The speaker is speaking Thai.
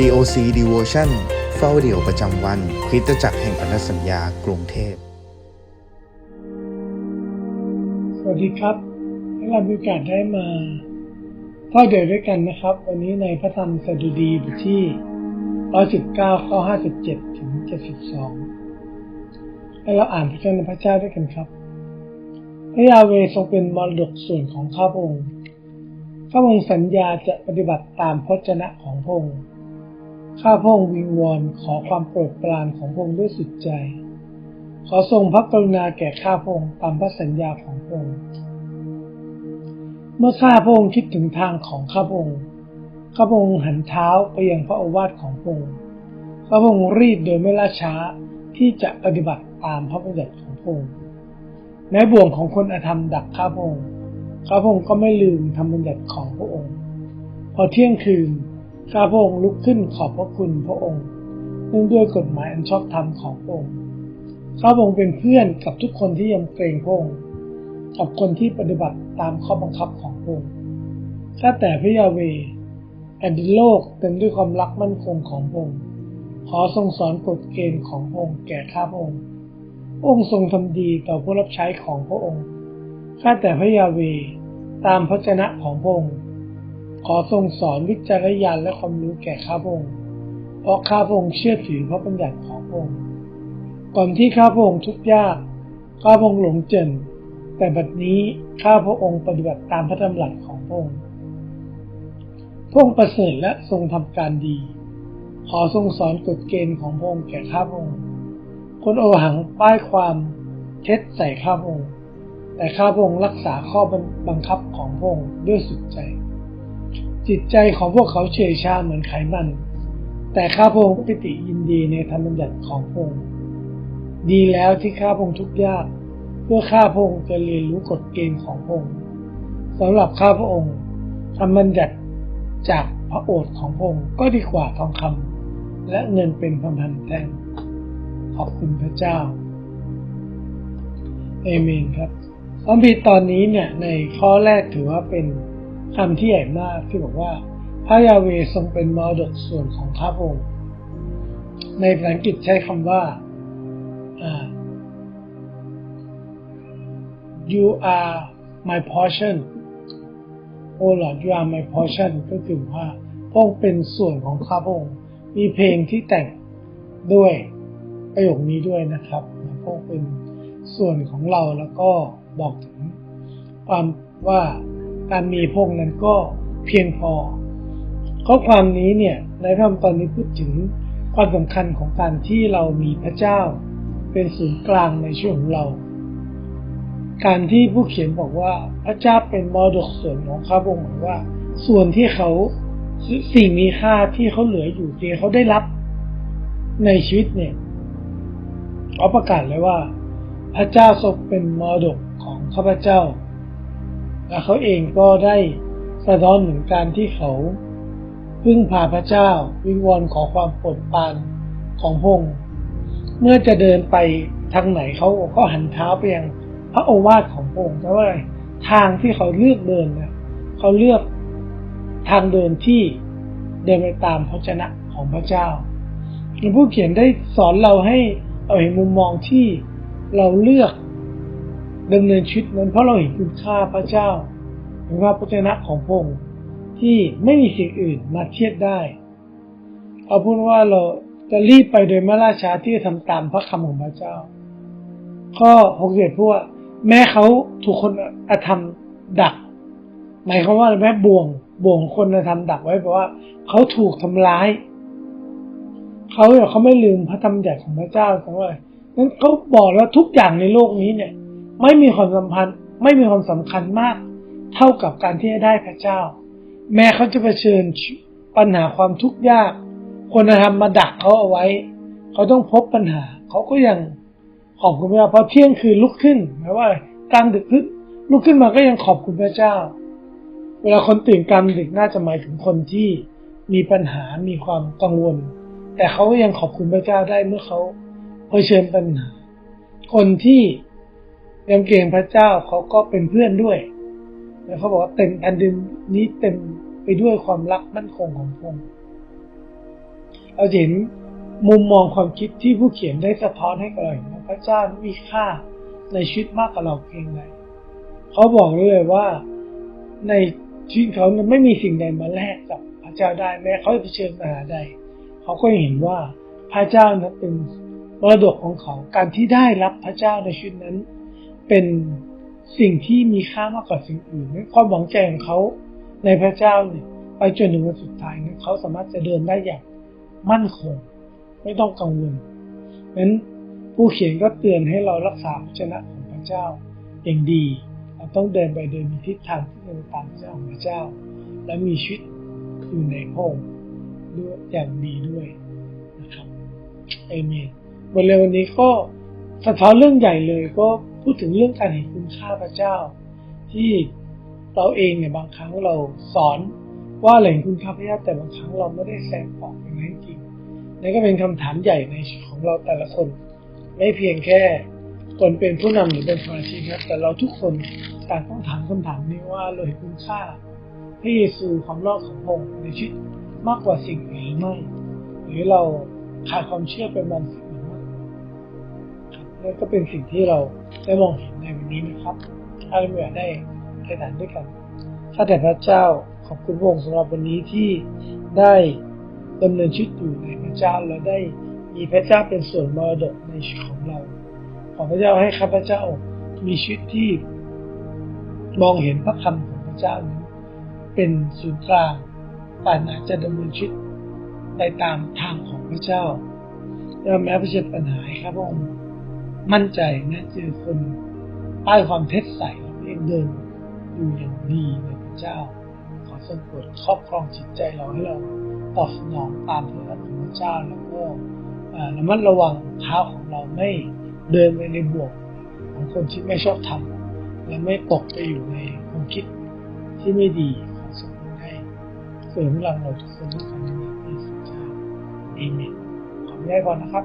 COC Devotion เฝ้าเดี่ยวประจำวันคริสตจักรแห่งพันธสัญญากรุงเทพ สวัสดีครับ ให้เรามีโอกาสได้มาเฝ้าเดี่ยวด้วยกันนะครับ วันนี้ในพระธรรมสดุดีบทที่ 119 ข้อ 57 ถึง 72 ให้เราอ่านพระเจ้าพระเจ้าด้วยกันครับ พระยาเวทรงเป็นมรดกส่วนของข้าพองค์ข้าพองค์สัญญาจะปฏิบัติตามพจนะของพระองค์ ข้าพระองค์วิงวอนขอความโปรดปรานของพระองค์ด้วยสุดใจ ขอทรงพระกรุณาแก่ข้าพระองค์ตามพระสัญญาของพระองค์เมื่อข้าพระองค์คิดถึงทางของข้าพระองค์ข้าพระองค์หันเท้าไปยังพระโอวาทของพระองค์ข้าพระองค์รีบโดยไม่ล่าช้าที่จะปฏิบัติตามพระบัญญัติของพระองค์แม้บ่วงของคนอธรรมดักข้าพระองค์ข้าพระองค์ก็ไม่ลืมทำบัญญัติของพระองค์ พอเที่ยงคืน ข้าพระองค์ลุกขึ้นขอบพระคุณพระองค์ เนื่องด้วยกฎหมายอันชอบธรรมของพระองค์ ข้าพระองค์เป็นเพื่อนกับทุกคนที่ยำเกรงพระองค์กับคนที่ปฏิบัติตามข้อบังคับของพระองค์ ข้าแต่พระยาเวแผ่นดินโลกเต็มด้วยความรักมั่นคงของพระองค์ ขอทรงสอนกฎเกณฑ์ของพระองค์แก่ข้าพระองค์ องค์ทรงทำดีต่อผู้รับใช้ของพระองค์ ข้าแต่พระยาเวตามพระเจนะของพระองค์ ขอทรงสอนวิจารณญาณและความรู้แก่ข้าพงค์เพราะข้าพงค์เชื่อถือพระบัญญัติของพระองค์ ก่อนที่ข้าพงค์ทุกข์ยาก ข้าพงค์หลงเจริญแต่บัดนี้ข้าพระองค์ปฏิบัติตามพระดำรัสของพระองค์พระองค์ประเสริฐและทรงทำการดี ขอทรงสอนกฎเกณฑ์ของพระองค์แก่ข้าพระองค์คนโอหังป้ายความเท็จใส่ข้าพระองค์แต่ข้าพระองค์รักษาข้อบังคับของพระองค์ด้วยสุดใจ จิตใจของพวกเขาเฉยชาเหมือนไขมัน แต่ข้าพระองค์ปิติยินดีในธรรมบัญญัติของพระองค์ดีแล้วที่ข้าพระองค์ทุกยาก เพื่อข้าพระองค์จะเรียนรู้กฎเกณฑ์ของพระองค์สำหรับข้าพระองค์ธรรมบัญญัติจากพระโอษฐ์ของพระองค์ก็ดีกว่าทองคำและเงินเป็นพันพันแท่งขอบคุณพระเจ้าเอเมนครับพระบีตอนนี้เนี่ยในข้อแรกถือว่าเป็น คำที่ใหญ่มากที่บอกว่า พระยาเวทรงเป็นมรดกส่วนของข้าพระองค์ ในภาษาอังกฤษใช้คำว่า you are my portion oh Lord you are my portion ก็คือว่าพระองค์เป็นส่วนของข้าพระองค์ มีเพลงที่แต่งด้วยประโยคนี้ด้วยนะครับพระองค์เป็นส่วนของเราแล้วก็บอกถึงความว่า การมีพงนั้นก็เพียงพอ ข้อความนี้เนี่ยในพระธรรมตอนนี้พูดถึงความสำคัญของการที่เรามีพระเจ้า เป็นศูนย์กลางในชีวิตของเรา การที่ผู้เขียนบอกว่าพระเจ้าเป็นมรดกส่วนของข้าพองค์หมายว่า ส่วนที่เขาสิ่งมีค่าที่เขาเหลืออยู่ที่เขาได้รับในชีวิตเนี่ยเขาประกาศเลยว่า พระเจ้าทรงเป็นมรดกของข้าพเจ้า และเขาเองก็ได้สะท้อนเหมือนการที่เขา พึ่งพาพระเจ้าวิงวอนขอความโปรดปรานของพงค์เมื่อจะเดินไปทางไหนเขาก็หันเท้าไปยังพระโอวาทของพงค์เพราะว่าทางที่เขาเลือกเดินเนี่ยเขาเลือกทางเดินที่เดินไปตามพระชนะของพระเจ้าผู้เขียนได้สอนเราให้เอาเห็นมุมมองที่เราเลือก ดำเนินชีวิตนั้นเพราะเราเห็นคุณค่าพระเจ้าเห็นว่าพระชนะของพระองค์ที่ไม่มีสิ่งอื่นมาเทียบได้ เอาพูดว่าเราจะรีบไปโดยไม่ล่าช้าที่จะทำตามพระคำของพระเจ้า ข้อหกเจ็ดพูดว่าแม้เขาถูกคนอธรรมดัก หมายความว่าแม้บ่วงบ่วงคนอธรรมดักไว้เพราะว่า เขาถูกทำร้ายเขาเขาไม่ลืมพระธรรมใหญ่ของพระเจ้าของว่านั้นเขาบอกแล้วทุกอย่างในโลกนี้เนี่ย ไม่มีความสัมพันธ์ ไม่มีความสำคัญมาก เท่ากับการที่จะได้พระเจ้า แม้เขาจะเผชิญปัญหาความทุกข์ยาก คนธรรมมาดักเขาเอาไว้ เขาต้องพบปัญหา เขาก็ยังขอบคุณพระเจ้าพอเที่ยงคืนลุกขึ้นหมายว่ากลางดึกขึ้นลุกขึ้นมาก็ยังขอบคุณพระเจ้า เวลาคนตื่นกลางดึกน่าจะหมายถึงคนที่มีปัญหา มีความกังวล แต่เขาก็ยังขอบคุณพระเจ้าได้เมื่อเขาเผชิญปัญหา คนที่ ยังเกรงพระเจ้าเขาก็เป็นเพื่อนด้วยแล้วเขาบอกว่าเต็มแผ่นดินนี้เต็มไปด้วยความรักมั่นคงของพระองค์เราเห็นมุมมองความคิดที่ผู้เขียนได้สะท้อนให้กับเราเห็นว่าพระเจ้ามีค่าในชีวิตมากกว่าเราเพียงใดเขาบอกเลยว่าในชีวิตเขาไม่มีสิ่งใดมาแลกกับพระเจ้าได้แม้เขาจะเผชิญปัญหาใด เขาก็เห็นว่าพระเจ้านั้นเป็นมรดกของเขาการที่ได้รับพระเจ้าในชีวิตนั้น เป็นสิ่งที่มีค่ามากกว่าสิ่งอื่นความหวังใจของเขาในพระเจ้าเนี่ยไปจนถึงวันสุดท้ายเนั้นเขาสามารถจะเดินได้อย่างมั่นคง ไม่ต้องกังวลนั้นผู้เขียนก็เตือนให้เรารักษาพระชนะของพระเจ้าอย่างดี เราต้องเดินไปโดยมีทิศทางที่เป็นตามพระเจ้าของพระเจ้า และมีชีวิตอยู่ในพระองค์ด้วยอย่างดีด้วยนะครับเอเมนบทเรียนวันนี้ก็สะท้อนเรื่องใหญ่เลยก็ พูดถึงเรื่องการเห็นคุณค่าพระเจ้า ที่เราเองเนี่ยบางครั้งเราสอนว่าเห็นคุณค่าพระเจ้าแต่บางครั้งเราไม่ได้แสดงออกอย่างนั้นจริงนั่นก็เป็นคำถามใหญ่ในชีวิตของเราแต่ละคน ไม่เพียงแค่คนเป็นผู้นำหรือเป็นสมาชิกครับแต่เราทุกคนต่างต้องถามคำถามนี้ว่าเราเห็นคุณค่าพระเยซูความรอดของพระองค์ในชีวิตมากกว่าสิ่งอื่นหรือไม่ หรือเราขาดความเชื่อเป็นบางสิ่ง หรือไม่ครับนั่ก็เป็นสิ่งที่เราได้มองเห็นในวันนี้นะครับ ถ้าเราอยากได้ได้ฐานด้วยกันข้าแต่พระเจ้าขอบคุณพระองค์สำหรับวันนี้ที่ได้ดำเนินชีวิตอยู่ในพระเจ้าและได้มีพระเจ้าเป็นส่วนมรดกในชีวิตของเรา ขอพระเจ้าให้ข้าพระเจ้ามีชีวิตที่มองเห็นพระคำของพระเจ้านั้นเป็นศูนย์กลางปรารถนาจะดำเนินชีวิตไปตามทางของพระเจ้าและแม้เผชิญปัญหาให้ข้าพระองค์ มั่นใจนะเจอคนป้ายความเท็จใส่เราเองเดินอยู่อย่างดีในพระเจ้า ขอทรงโปรดครอบครองจิตใจเราให้เราตอบสนองตามพระรักของพระเจ้าแล้วก็ระมัดระวังเท้าของเราไม่เดินไปในบ่วงของคนที่ไม่ชอบทำและไม่ตกไปอยู่ในความคิดที่ไม่ดีขอทรงโปรดให้เสริมพลังเราทุกคนทุกคนในนามพระเยซูเจ้าเอเมนขอไม่ได้ก่อนนะครับ